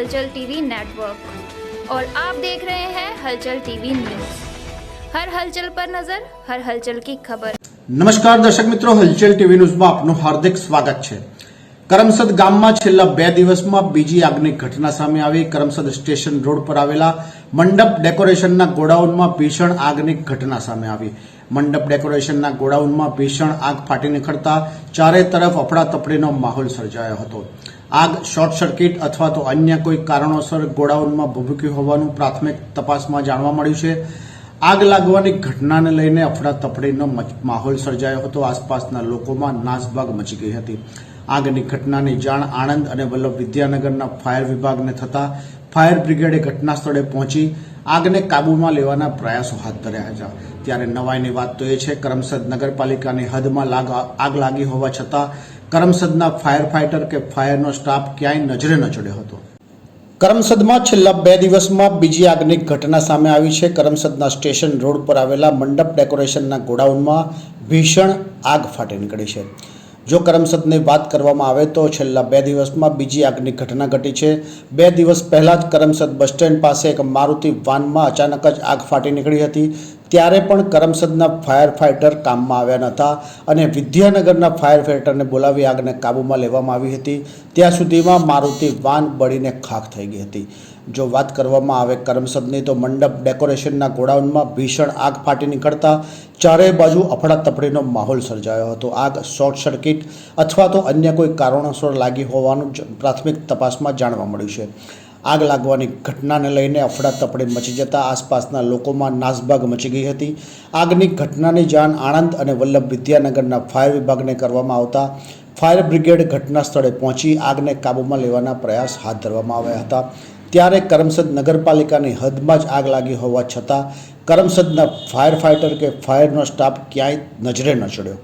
हलचल TV network और आप देख रहे हैं हलचल टीवी न्यूज हर हलचल पर नजर हर हलचल की खबर નમસ્કાર દર્શક મિત્રો હલચલ ટીવી ન્યૂઝમાં આપનું હાર્દિક સ્વાગત છે કરમસદ ગામમાં છેલ્લા બે દિવસમાં બીજી આગની ઘટના સામે આવી કરમસદ સ્ટેશન રોડ પર આવેલા મંડપ ડેકોરેશનના ગોડાઉનમાં ભીષણ આગની ઘટના સામે આવી મંડપ ડેકોરેશનના ગોડાઉનમાં ભીષણ આગ ફાટી નીકળતા ચારે તરફ અફડાતફડીનો માહોલ સર્જાયો હતો. આગ શોર્ટ સર્કિટ અથવા તો અન્ય કોઈ કારણોસર ગોડાઉનમાં ભભૂકી હોવાનું પ્રાથમિક તપાસમાં જાણવા મળ્યું છે. આગ લાગવાની ઘટનાને લઈને અફડાતફડીનો માહોલ સર્જાયો હતો. આસપાસના લોકોમાં નાસભાગ મચી ગઈ હતી. આગની ઘટનાની જાણ આણંદ અને વલ્લભ વિદ્યાનગરના ફાયર વિભાગને થતા ફાયર બ્રિગેડે ઘટના સ્થળે પહોંચી આગને કાબૂમાં લેવાના પ્રયાસો હાથ ધર્યા હતા. ત્યારે નવાઈની વાત તો એ છે, કરમસદ નગરપાલિકાની હદમાં આગ લાગી હોવા છતાં કરમસદના ફાયર ફાઇટર કે ફાયરનો સ્ટાફ ક્યાંય નજરે ન ચડ્યો હતો. કરમસદમાં છેલ્લા બે દિવસમાં બીજી આગની ઘટના સામે આવી છે. કરમસદના સ્ટેશન રોડ પર આવેલા મંડપ ડેકોરેશનના ગોડાઉનમાં ભીષણ આગ ફાટી નીકળી છે. જો કરમસદની વાત કરવામાં આવે તો છેલ્લા બે દિવસમાં બીજી આગની ઘટના ઘટી છે. બે દિવસ પહેલાં જ કરમસદ બસ સ્ટેન્ડ પાસે એક મારુતિ વાનમાં અચાનક જ આગ ફાટી નીકળી હતી. ત્યારે પણ કરમસદના ફાયર ફાઇટર કામમાં આવ્યા નહોતા અને વિદ્યાનગરના ફાયર ફાઇટરને બોલાવી આગને કાબૂમાં લેવામાં આવી હતી. ત્યાં સુધીમાં મારુતિ વાન બળીને ખાખ થઈ ગઈ હતી. જો વાત કરવામાં આવે કરમસદની, તો મંડપ ડેકોરેશનના ગોડાઉનમાં ભીષણ આગ ફાટી નીકળતા ચારેય બાજુ અફડાતફડીનો માહોલ સર્જાયો હતો. આગ, શોર્ટ સર્કિટ અથવા તો અન્ય કોઈ કારણોસર લાગી હોવાનું પ્રાથમિક તપાસમાં જાણવા મળ્યું છે. આગ લાગવાની ઘટનાને લઈને અફડાતફડી મચી જતા આસપાસના લોકોમાં નાસભાગ મચી ગઈ હતી. આગની ઘટનાની જાણ આણંદ અને વલ્લભ વિદ્યાનગરના ફાયર વિભાગને કરવામાં આવતા ફાયર બ્રિગેડ ઘટના સ્થળે પહોંચી આગને કાબૂમાં લેવાના પ્રયાસ હાથ ધરવામાં આવ્યા હતા. ત્યારે કરમસદ નગરપાલિકાની હદમાં જ આગ લાગી હોવા છતાં કરમસદના ફાયર ફાઇટર કે ફાયરનો સ્ટાફ ક્યાંય નજરે ન ચડ્યો.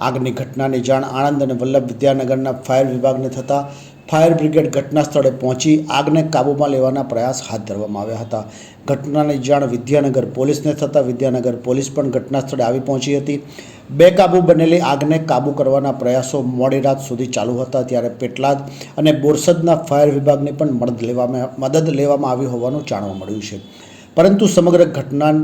આગની ઘટનાની જાણ આણંદ અને વલ્લભ વિદ્યાનગરના ફાયર વિભાગને થતાં ફાયર બ્રિગેડ ઘટના સ્થળે પહોંચી આગને કાબૂમાં લેવાના પ્રયાસ હાથ ધરવામાં આવ્યા હતા. ઘટનાની જાણ વિદ્યાનગર પોલીસને થતાં વિદ્યાનગર પોલીસ પણ ઘટના સ્થળે આવી પહોંચી હતી. બેકાબૂ બનેલી આગને કાબૂ કરવાના પ્રયાસો મોડી રાત સુધી ચાલુ હતા ત્યારે પેટલાદ અને બોરસદના ફાયર વિભાગની પણ મદદ લેવામાં મદદ લેવામાં આવી હોવાનું જાણવા મળ્યું છે. પરંતુ સમગ્ર ઘટના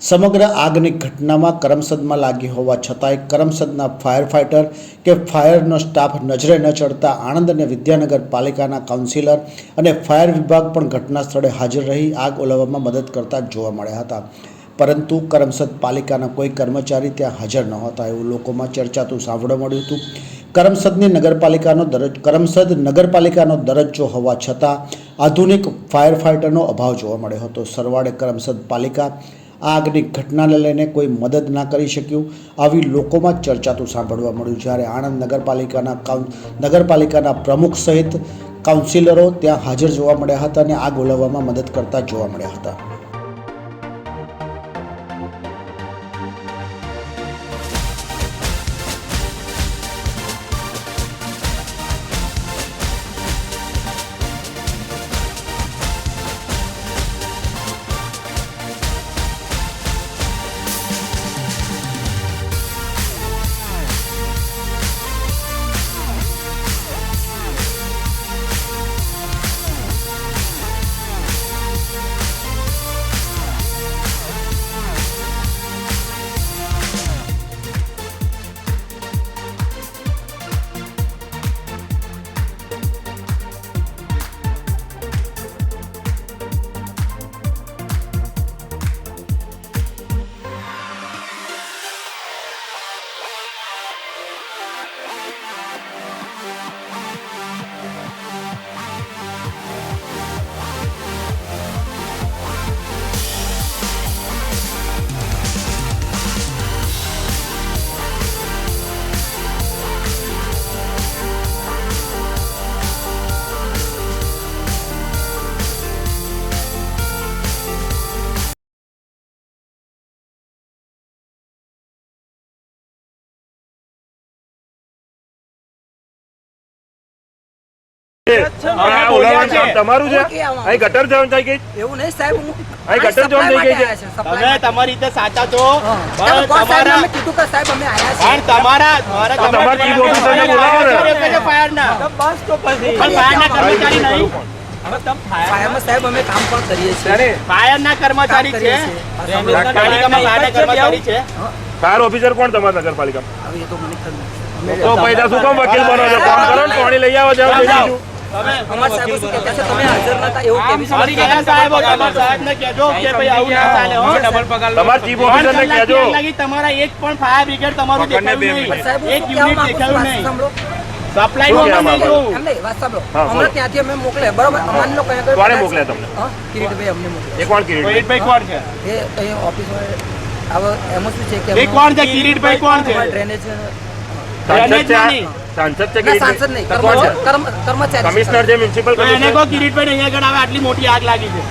સમગ્ર આગની ઘટનામાં કરમસદમાં લાગી હોવા છતાંય કરમસદના ફાયર ફાઇટર કે ફાયરનો સ્ટાફ નજરે ન ચડતા આણંદ અને વિદ્યાનગર પાલિકાના કાઉન્સિલર અને ફાયર વિભાગ પણ ઘટના સ્થળે હાજર રહી આગ ઓલવવામાં મદદ કરતા જોવા મળ્યા હતા. પરંતુ કરમસદ પાલિકાના કોઈ કર્મચારી ત્યાં હાજર નહોતા એવું લોકોમાં ચર્ચાતું સાંભળવા મળ્યું હતું. કરમસદની નગરપાલિકાનો દરજ, કરમસદ નગરપાલિકાનો દરજ્જો હોવા છતાં આધુનિક ફાયર ફાઇટરનો અભાવ જોવા મળ્યો હતો. સરવાળે કરમસદ પાલિકા આ આગની ઘટનાને લઈને કોઈ મદદ ના કરી શક્યું. આવી લોકોમાં ચર્ચાતું સાંભળવા મળ્યું જ્યારે આણંદ નગરપાલિકાના નગરપાલિકાના પ્રમુખ સહિત કાઉન્સિલરો ત્યાં હાજર જોવા મળ્યા હતા અને આગ ઓલવવામાં મદદ કરતા જોવા મળ્યા હતા. તમારું છે? અહીં ગટર જવાનું થઈ ગઈ એવું નહીં સાહેબ અહીં ગટર જોન થઈ ગઈ છે. તમે તમારી રીતે સાચા છો. તમે પણ કહો સાહેબ તમારા કીધું કે સાહેબ અમે આયા પણ તમારા તમારા તમારા ચીફ ઓફિસરને બોલાવો ને. ફાયરના. બસ તો પછી. પણ ફાયરના કર્મચારી નહીં. હવે તમે ફાયર ફાયરમાં સાહેબ અમે કામ પણ કરીએ છીએ. ફાયરના કર્મચારી છે. નગરપાલિકામાં ફાયરના કર્મચારી છે. ફાયર ઓફિસર કોણ તમારા નગરપાલિકામાં? હવે એ તો મને ખબર તો પૈસા શું કામ વકીલ બનો છો? કામ કરો ને પાણી લઈ આવો બીજું અમારા સાહેબો શું કહેતા છે? તમે હાજર નતા એવું કેમ સોરી કાકા સાહેબ તમારા સાહેબને કહેજો કે ભાઈ આવું ના ચાલે હો. ડબલ પગાર તમારા ચીફ ઓફિસર ને કહેજો. લાગી તમારા એક પણ ફાયર બ્રિગેડ તમારું દેખાયું નહીં. સાહેબ એક શું કહેવા યુનિટ દેખાયું નહીં. સપ્લાયનું અમે નહીં વાત સાંભળો. હમણાં ત્યાંથી અમે મોકલે બરોબર? કોણે તમને? હા, કિરીટભાઈ અમને મોકલે એ કોણ કિરીટભાઈ? કોણ છે? એ અહીં ઓફિસ હવે એમાં શું છે કે એ કોણ છે? કિરીટભાઈ કોણ છે? ડ્રેનેજ? નહીં. સાંસદ છે કે સાંસદ નહીં તો કર્મચારી કર્મ- કર્મચારી કમિશનર છે મ્યુનિસિપલ એને કહો કિરીટભાઈ અહીંયા આગળ આવે આટલી મોટી આગ લાગી છે.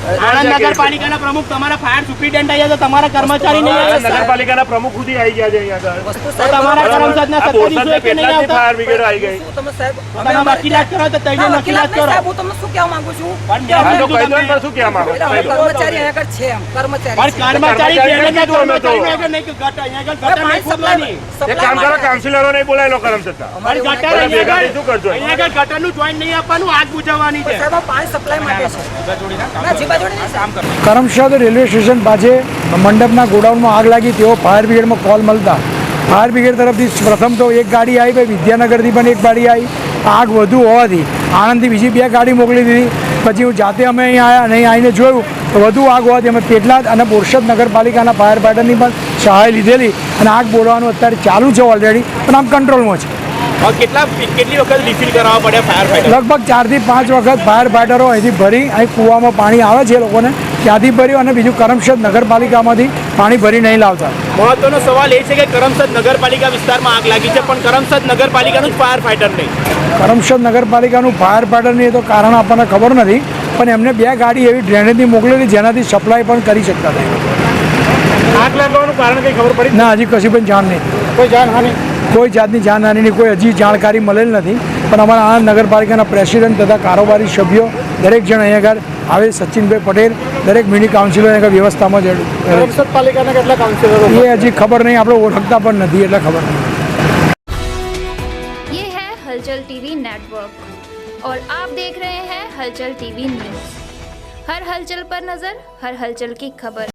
આણંદ નગરપાલિકાના પ્રમુખ તમારા ફાયર સુપ્રિન્ટેન્ડન્ટ આવ્યા તો તમારા કર્મચારી નહીં આવ્યા નગરપાલિકાના પ્રમુખ સુધી આવી ગયા છે અહીંયા તમારા કર્મચારીના સત્તાધીશો કે નહીં આવતા? ફાયર બ્રિગેડ આવી ગઈ? તમે સાહેબ તમે વકીલાત કરો તો તઈને વકીલાત વકીલાત કરો. હું તમને શું કહેવા માંગુ છું? પણ કે હા, અમે- તો કહી દો શું કહેવા માંગો અમે કહી દો. કર્મચારી અહીંયા આગળ છે એમ કર્મચારી પણ કર્મચારી કર્મચારી ટ્રેનના કીધું અમે તો. કર્મચારીનો આગળ નહીં કે ગટર અહીંયા આગળ હવે નહીં પાણી એક કામ કરો કાઉન્સિલરો નહીં બોલાય લો કરમ છતાં અમારે ગટર અહીંયા થઈ શું કરજો? અહીંયા આગળ ગટરનું જોઈન નહીં આપવાનું આગ બુજાવવાની છે. સાહેબ પાણી સપ્લાય માટે છે. ના કરમસદ રેલવે સ્ટેશન પાસે મંડપના ગોડાઉનમાં આગ લાગી. તેઓ ફાયર બ્રિગેડમાં કોલ મળતા ફાયર બ્રિગેડ તરફથી પ્રથમ તો એક ગાડી આવી પછી વિદ્યાનગરથી પણ એક ગાડી આવી. આગ વધુ હોવાથી આણંદથી બીજી બે ગાડી મોકલી દીધી. પછી હું જાતે અમે અહીં આવ્યા અને આવીને જોયું, તો વધુ આગ હોવાથી અમે પેટલાદ અને બોરસદ નગરપાલિકાના ફાયર ફાઈટરની પણ સહાય લીધેલી. અને આગ બોલવાનું અત્યારે ચાલુ છે ઓલરેડી, પણ આમ કંટ્રોલમાં છે. કેટલા કેટલી વખત રિફિલ કરાવવા પડે ફાયર ફાઈટર લગભગ ચારથી પાંચ વખત ફાયર ફાઈટરો અહીંથી ભરી અહીં કૂવામાં પાણી આવે છે એ લોકોને ત્યાંથી ભર્યું અને બીજું કરમસદ નગરપાલિકામાંથી પાણી ભરી નહીં લાવતા. મહત્વનો સવાલ એ છે કે કરમસદ નગરપાલિકા વિસ્તારમાં આગ લાગી છે પણ કરમસદ નગરપાલિકાનું જ ફાયર ફાઈટર નહીં. કરમસદ નગરપાલિકાનું ફાયર ફાઈટરની એ તો કારણ આપણને ખબર નથી પણ એમને બે ગાડી એવી ડ્રેનેજની મોકલેલી જેનાથી સપ્લાય પણ કરી શકતા હતા આગ લાગવાનું કારણ કંઈ ખબર પડી? ના હજી કશી પણ જાણ નહીં. કોઈ જાનહાની કોઈ જાતની જાનહાનિની કોઈ હજી જાણકારી મળેલ નથી પણ અમારા આણંદ નગરપાલિકાના પ્રેસિડેન્ટ તથા કારોબારી સભ્યો દરેક જણ અહીંયા આગળ આવે સચિનભાઈ પટેલ દરેક મિની કાઉન્સિલર અહીંયા આગળ વ્યવસ્થામાં જ કરમસદ પાલિકાના કેટલા કાઉન્સિલરો એ હજી ખબર નહીં આપણે ઓળખતા પણ નથી એટલે ખબર નહીં ये है हलचल टीवी नेटवर्क और आप देख रहे हैं हलचल टीवी न्यूज हर हलचल पर नजर हर हलचल की खबर